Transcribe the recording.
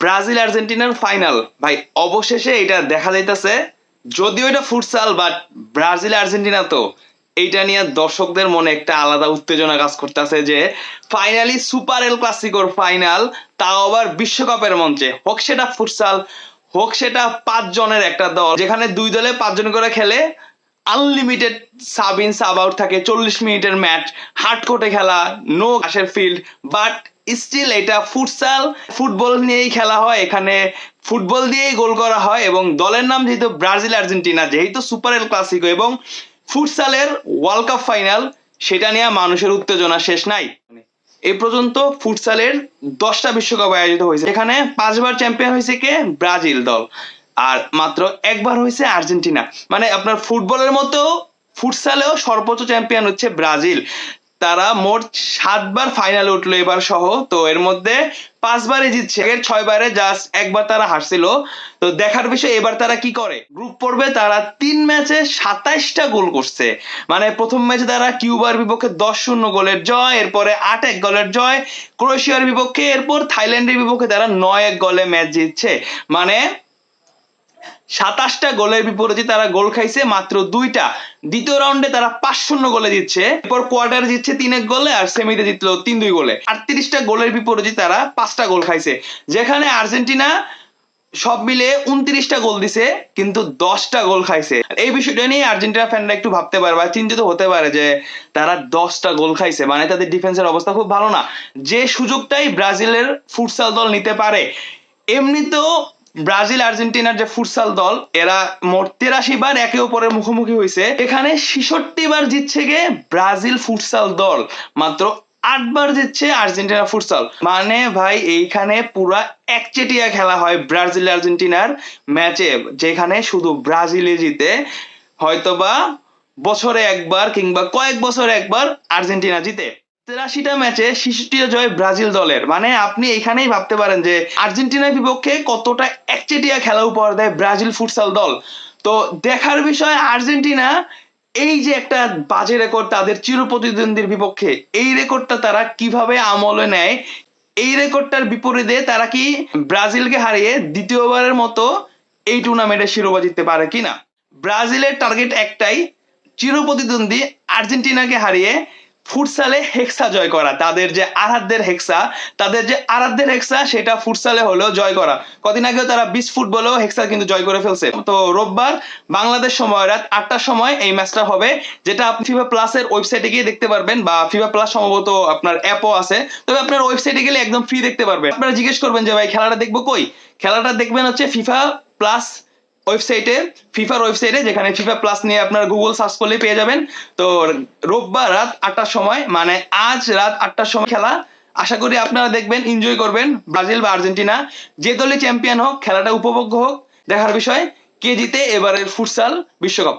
Brazil আর্জেন্টিনার final ভাই, অবশেষে এটা দেখা যাইতেছে, যদিও এটা ফুটসাল বাট ব্রাজিল আর্জেন্টিনা তো, এইটা নিয়ে দর্শকদের মনে একটা আলাদা উত্তেজনা কাজ করতেছে যে ফাইনালি সুপার এল ক্লাসিকোর ফাইনাল তাও আবার বিশ্বকাপের মঞ্চে। হোক সেটা ফুটসাল হোক সেটা পাঁচ জনের একটা দল, যেখানে দুই দলে পাঁচজন করে খেলে unlimited sub in sub out থাকে, চল্লিশ মিনিটের ম্যাচ হার্ড কোর্টে খেলা নো ঘাসের ফিল্ড বাট স্টিল এটা ফুটসাল ফুটবল নিয়েই খেলা হয়। এখানে ফুটবল দিয়েই গোল করা হয় এবং দলের নাম যেহেতু ব্রাজিল, আর্জেন্টিনা, যেহেতু সুপার এল ক্লাসিকো এবং ফুটসালের ওয়ার্ল্ড কাপ ফাইনাল সেটা নিয়ে মানুষের উত্তেজনা শেষ নাই। এই পর্যন্ত ফুটসালের দশটা বিশ্বকাপ আয়োজিত হয়েছে। এখানে পাঁচবার চ্যাম্পিয়ন হয়েছে কে? ব্রাজিল দল। আর মাত্র একবার হয়েছে আর্জেন্টিনা। মানে আপনার ফুটবলের মতো ফুটসালেও সর্বোচ্চ চ্যাম্পিয়ন হচ্ছে ব্রাজিল। তারা মোট সাতবার ফাইনালে উঠল এবার সহ। তো এর মধ্যে পাঁচবারে জিতছে। এর ছয়বারে জাস্ট একবার তারা হারছিল। তো দেখার বিষয়, এবার তারা কি করে? গ্রুপ পর্বে তারা তিন ম্যাচে সাতাইশটা গোল করছে। মানে প্রথম ম্যাচে তারা কিউবার বিপক্ষে দশ শূন্য গোলের জয়, এরপরে আট এক গোলের জয়। ক্রোয়েশিয়ার বিপক্ষে, এরপর থাইল্যান্ডের বিপক্ষে তারা নয় এক গোলে ম্যাচ জিতছে। মানে সাতাশটা গোলের বিপরীতে তারা গোল খাইছে, মাত্র দুইটা। দ্বিতীয় রাউন্ডে তারা পাঁচ শূন্য গোলে জিতছে। এরপর কোয়ার্টার জিতছে তিন এক গোলে আর সেমিতে জিতলো তিন দুই গোলে। আটত্রিশটা গোলের বিপরীতে তারা পাঁচটা গোল খাইছে। যেখানে আর্জেন্টিনা সব মিলে উনত্রিশটা গোল দিছে, কিন্তু দশটা গোল খাইছে। এই বিষয়টা নিয়ে আর্জেন্টিনা ফ্যানরা একটু ভাবতে পারে বা চিন্তিত হতে পারে যে তারা দশটা গোল খাইছে। মানে তাদের ডিফেন্সের অবস্থা খুব ভালো না। যে সুযোগটাই ব্রাজিলের ফুটসাল দল নিতে পারে। এমনিতেও ব্রাজিল আর্জেন্টিনার যে ফুটসাল দল, এরা মোট তেরাশি বার একে অপরের মুখোমুখি হয়েছে এখানে ছিষট্টি বার জিতছে গে ব্রাজিল ফুটসাল দল। মাত্র আটবার জিতছে আর্জেন্টিনা ফুটসাল। মানে ভাই, এইখানে পুরা একচেটিয়া খেলা হয় ব্রাজিল আর্জেন্টিনার ম্যাচে, যেখানে শুধু ব্রাজিলে জিতে। হয়তোবা বছরে একবার কিংবা কয়েক বছরে একবার আর্জেন্টিনা জিতে। তেরাশিটা ম্যাচে শিশুটিও জয় ব্রাজিল দলের। মানে আপনি এখানেই ভাবতে পারেন যে আর্জেন্টিনার বিপক্ষে কতটা একচেটিয়া খেলা উপহার দেয় ব্রাজিল ফুটসাল দল। তো দেখার বিষয়, আর্জেন্টিনা এই যে একটা বাজে রেকর্ড তাদের চিরপ্রতিদ্বন্দ্বীর বিপক্ষে, এই রেকর্ডটা তারা কীভাবে আমলে নেয়, এই রেকর্ডটার বিপরীতে তারা কি ব্রাজিলকে হারিয়ে দ্বিতীয়বারের মতো এই টুর্নামেন্টের শিরোপা জিততে পারে কিনা? ব্রাজিলের টার্গেট একটাই, চিরপ্রতিদ্বন্দ্বী আর্জেন্টিনাকে হারিয়ে ফুটসালে হেক্সা জয় করা, তাদের যে আরাধ্যের হেক্সা, তাদের যে আরাধ্যের হেক্সা, সেটা ফুটসালে হলেও জয় করা। কদিন আগেও তারা বিশ ফুটবলেও হেক্সা কিন্তু জয় করে ফেলছে। তো রোববার বাংলাদেশ সময়, রাত আটটার সময় এই ম্যাচটা হবে, যেটা আপনি ফিফা প্লাসের ওয়েবসাইটে গিয়ে দেখতে পারবেন, বা ফিফা প্লাস সম্ভবত আপনার অ্যাপও আছে। তবে আপনার ওয়েবসাইটে গেলে একদম ফ্রি দেখতে পারবেন। আপনারা জিজ্ঞেস করবেন যে, ভাই, খেলাটা দেখব কই? খেলাটা দেখবেন হচ্ছে ফিফা প্লাস ওয়েবসাইটে ফিফার ওয়েবসাইটে, যেখানে ফিফা প্লাস নিয়ে আপনার গুগল সার্চ করলে পেয়ে যাবেন। তো রোববার রাত আটটার সময় মানে আজ রাত আটটার সময় খেলা। আশা করি আপনারা দেখবেন এনজয় করবেন। ব্রাজিল বা আর্জেন্টিনা, যে দলে চ্যাম্পিয়ন হোক, খেলাটা উপভোগ্য হোক, দেখার বিষয়, কে জিতে এবারের ফুটসাল বিশ্বকাপ।